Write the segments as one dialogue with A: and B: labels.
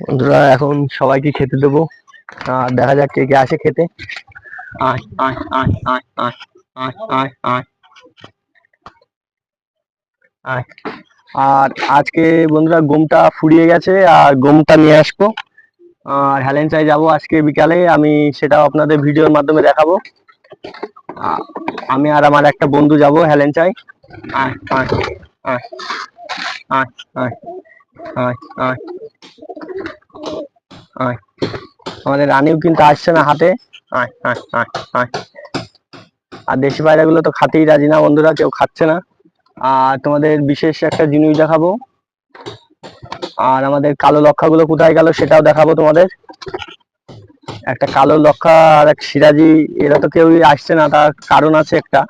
A: বন্ধুরা এখন সবাইকে খেতে দেবো আর দেখা যাক কে কে আসে খেতে আয় আয় আয় আয় আয় আয় আয় আয় আর আজকে বন্ধুরা গমটা ফুরিয়ে গেছে আর গমটা নিয়ে আসব আর হ্যালেন চাই যাব আজকে বিকালে আমি সেটাও আপনাদের ভিডিওর মাধ্যমে দেখাবো আমি আর আমার একটা বন্ধু যাব হ্যালেন চাই আয় আয় আয় আয় আয় আয় আয় আয়। আমাদের রানীও কিন্তু আসছে না হাতে আয়। আর দেশি পায়রাগুলো তো খাতেই রাজি না বন্ধুরা, কেউ খাচ্ছে না। আর তোমাদের বিশেষ একটা জিনিস দেখাবো। আর আমাদের কালো লক্ষাগুলো কোথায় গেল সেটাও দেখাবো তোমাদের। একটা কালো লক্ষা আর এক সিরাজি, এরা তো কেউই আসছে না, তার কারণ আছে একটা।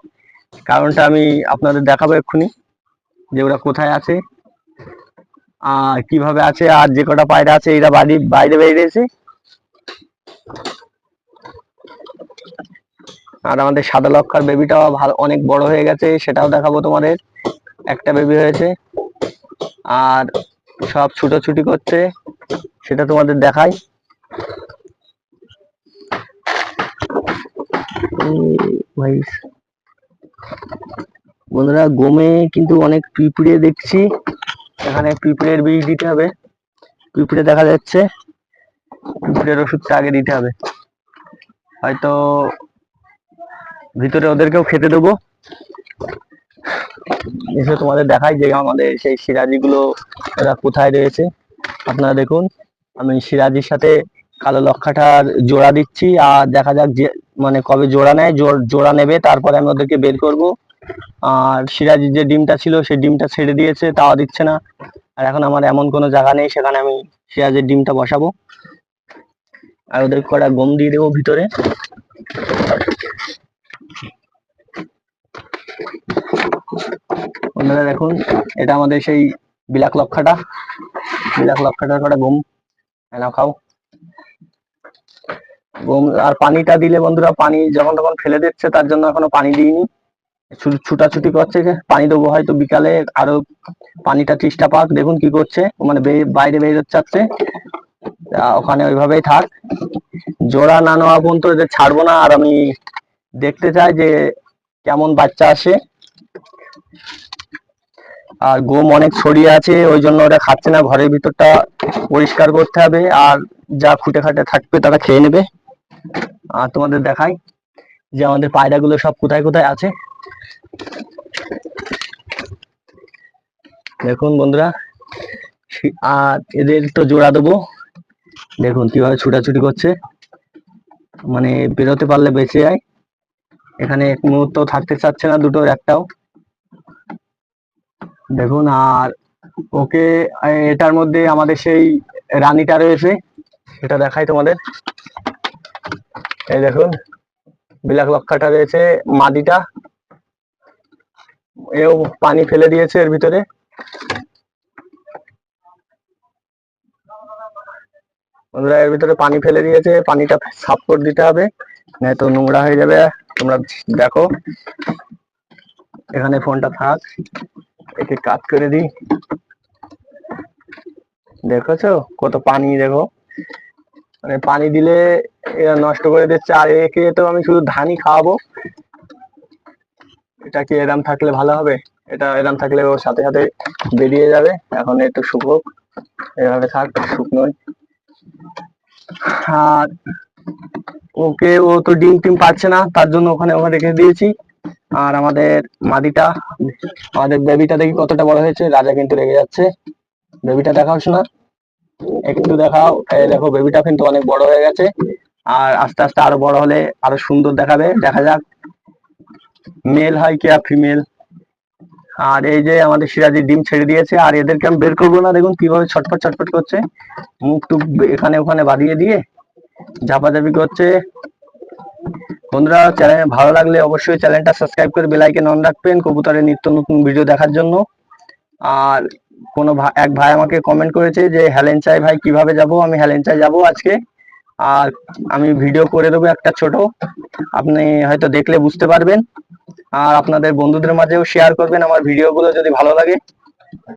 A: কারণটা আমি আপনাদের দেখাবো এক্ষুনি, যে ওরা কোথায় আছে। আর কীভাবে আছে, আর যে কটা পায়রা আছে, এরা বাড়ি বাইরে বেরিয়েছে। আর আমাদের সাদা লক্ষার বেবিটাও ভালো অনেক বড় হয়ে গেছে, সেটাও দেখাবো তোমাদের। একটা বেবি হয়েছে। আর সব ছুটোছুটি করছে, সেটা তোমাদের দেখাই। বন্ধুরা, গমে কিন্তু অনেক পিঁপড়ে দেখছি। এখানে পিঁপড়ের বীজ দিতে হবে। পিঁপড়ে দেখা যাচ্ছে, পিঁপড়ের ওষুধটা আগে দিতে হবে। হয়তো ভিতরে ওদেরকেও খেতে দেবো। এসে তোমাদের দেখাই যে আমাদের সেই সিরাজি গুলো এরা কোথায় রয়েছে। আপনারা দেখুন, আমি সিরাজির সাথে কালো লক্ষাটার জোড়া দিচ্ছি, আর দেখা যাক যে মানে কবে জোড়া নেয় জোড়া নেবে, তারপরে আমি ওদেরকে বের করব। আর সিরাজির যে ডিমটা ছিল, সেই ডিমটা ছেড়ে দিয়েছে তাও দিচ্ছে না। আর এখন আমার এমন কোনো জায়গা নেই, সেখানে আমি সিরাজের ডিমটা বসাবো। আর ওদের কটা গম দিয়ে দেবো ভিতরে। আপনারা দেখুন, এটা আমাদের সেই বিলাক লক্ষাটা। বিলাক লক্ষাটার কটা গম। এনাও খাও। গম, আর পানিটা দিলে বন্ধুরা, পানি যখন তখন ফেলে দিচ্ছে, তার জন্য এখনও পানি দিইনি। শুধু ছুটাছুটি করছে পানি দেবো হয়তো বিকালে আরও পানিটা তৃষ্ণা পাক, দেখুন কি করছে। মানে বাইরে বেরোচ্ছে চাচ্ছে ওখানে ওইভাবেই থাক। জোড়া না নেওয়া পর্যন্ত এদের ছাড়বো না। আর আমি দেখতে চাই যে কেমন বাচ্চা আসে। আর গোম অনেক ছড়িয়ে আছে, ওই জন্য ওরা খাচ্ছে না। ঘরের ভিতরটা পরিষ্কার করতে হবে। আর যা খুঁটে খাটে থাকবে তারা খেয়ে নেবে। আর তোমাদের দেখাই যে আমাদের পায়রাগুলো সব কোথায় কোথায় আছে। দেখুন বন্ধুরা আর এদের তো জোড়া দেবো। দেখুন কীভাবে ছুটাছুটি করছে। মানে বেরোতে পারলে বেঁচে যায়। এখানে এক মুহূর্ত থাকতে চাচ্ছে না দুটোর, একটাও। দেখুন, আর ওকে, এটার মধ্যে আমাদের সেই রানীটা রয়েছে, সেটা দেখাই তোমাদের। এই দেখুন বিলাক লক্ষাটা রয়েছে, মাদিটা। এও পানি ফেলে দিয়েছে এর ভিতরে। বন্ধুরা, এর ভিতরে পানি ফেলে দিয়েছে, পানিটা সাফ করে দিতে হবে নয়তো নোংরা হয়ে যাবে। তোমরা দেখো, এখানে ফোনটা থাক, একে কাট করে দিই। দেখেছ? কত পানি, দেখো। মানে পানি দিলে এরা নষ্ট করে দিচ্ছে, আর একে তো আমি শুধু ধানই খাওয়াবো। এটা কি এরম থাকলে ভালো হবে? এটা এরাম থাকলে ওর সাথে সাথে বেরিয়ে যাবে। এখন একটু শুকো। এভাবে থাক শুকনোই আর ওকে ও তো ডিম টিম পাচ্ছে না, তার জন্য ওখানে ওখানে রেখে দিয়েছি। আর আমাদের মাদিটা, আমাদের বেবিটা দেখি কতটা বড় হয়েছে। রাজা কিন্তু রেগে যাচ্ছে। বেবিটা দেখাও শোনা। একটু দেখাও। দেখো, বেবিটা কিন্তু অনেক বড় হয়ে গেছে। আর আস্তে আস্তে আরও বড় হলে আরও সুন্দর দেখাবে। দেখা যাক। মেল হয় কি আর ফিমেল আর এই যে আমাদের সিরাজি ডিম ছেড়ে দিয়েছে, আর এদেরকে আমি বের করব না, দেখুন কীভাবে ছটফট ছটফট করছে। মুখ টুক এখানে ওখানে বাঁধিয়ে দিয়ে ঝাপাঝাপি করছে। বন্ধুরা চ্যানেল ভালো লাগলে অবশ্যই চ্যানেলটা সাবস্ক্রাইব করে বেল আইকন অন রাখবেন, কবুতরের নিত্য নতুন ভিডিও দেখার জন্য। আর কোনো এক ভাই আমাকে কমেন্ট করেছে যে হ্যালেন চাই ভাই, কীভাবে যাব? আমি হ্যালেন চাই যাব আজকে। আর আমি ভিডিও করে দেবো একটা ছোট। আপনি হয়তো দেখলে বুঝতে পারবেন। আর আপনাদের বন্ধুদের মাঝেও শেয়ার করবেন আমার ভিডিওগুলো যদি ভালো লাগে।